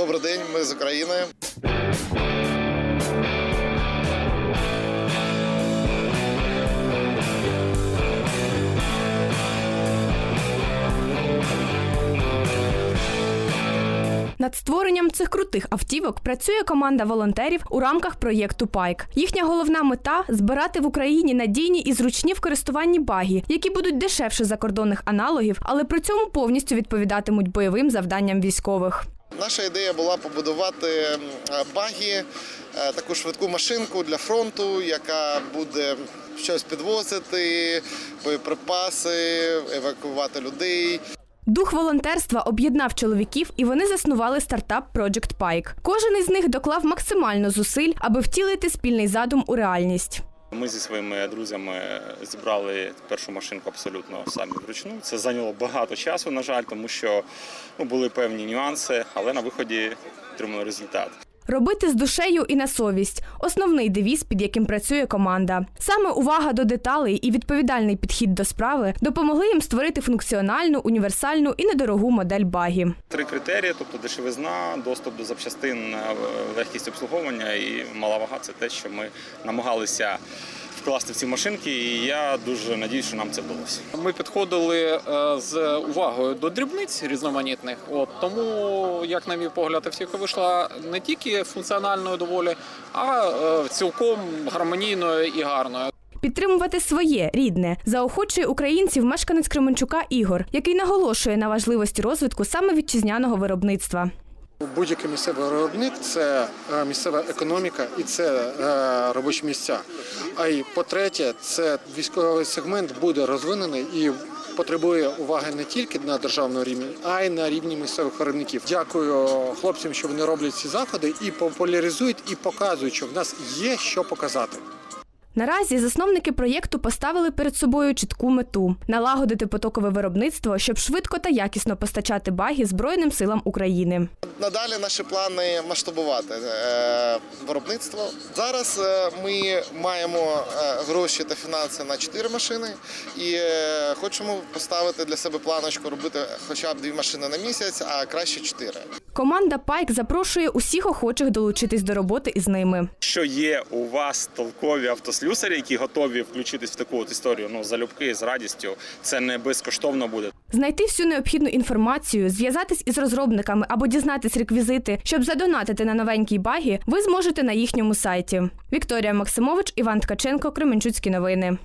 Добрий день, ми з України. Над створенням цих крутих автівок працює команда волонтерів у рамках проєкту Пайк. Їхня головна мета збирати в Україні надійні і зручні в користуванні багі, які будуть дешевше закордонних аналогів, але при цьому повністю відповідатимуть бойовим завданням військових. Наша ідея була побудувати багі, е, таку швидку машинку для фронту, яка буде щось підвозити, боєприпаси, евакуювати людей. Дух волонтерства об'єднав чоловіків, і вони заснували стартап Project Pike. Кожен із них доклав максимально зусиль, аби втілити спільний задум у реальність. Ми зі своїми друзями зібрали першу машинку абсолютно самі вручну. Це зайняло багато часу, на жаль, тому що ну, були певні нюанси, але на виході отримали результат. Робити з душею і на совість основний девіз, під яким працює команда. Саме увага до деталей і відповідальний підхід до справи допомогли їм створити функціональну, універсальну і недорогу модель багі. Три критерії: тобто дешевизна, доступ до запчастин, е, легкість обслуговування і мала вага це те, що ми намагалися вкласти в ці машинки, і я дуже надіюсь, що нам це вдалося. Ми підходили е, з увагою до дрібниць різноманітних. От тому, як на мій погляд, автівка вийшла не тільки функціональною доволі, а е, цілком гармонійною і гарною. Підтримувати своє рідне заохочує українців мешканець Кременчука Ігор, який наголошує на важливості розвитку саме вітчизняного виробництва. Будь-який місцевий виробник це е, місцева економіка і це е, робочі місця. А й по-третє, це військовий сегмент буде розвинений і потребує уваги не тільки на державному рівні, а й на рівні місцевих виробників. Дякую хлопцям, що вони роблять ці заходи і популяризують, і показують, що в нас є що показати. Наразі засновники проєкту поставили перед собою чітку мету налагодити потокове виробництво, щоб швидко та якісно постачати баги Збройним силам України. Надалі наші плани масштабувати е, виробництво. Зараз е, ми маємо е, гроші та фінанси на 4 машини і хочемо поставити для себе планочку робити хоча б дві машини на місяць, а краще 4. Команда Пайк запрошує усіх охочих долучитись до роботи із ними. Якщо є у вас толкові автослюсарі, які готові включитись в таку от історію, ну залюбки з радістю, це не безкоштовно буде. Знайти всю необхідну інформацію, зв'язатись із розробниками або дізнатись реквізити, щоб задонатити на новенькій багі, ви зможете на їхньому сайті. Вікторія Максимович, Іван Ткаченко, Кременчуцькі новини.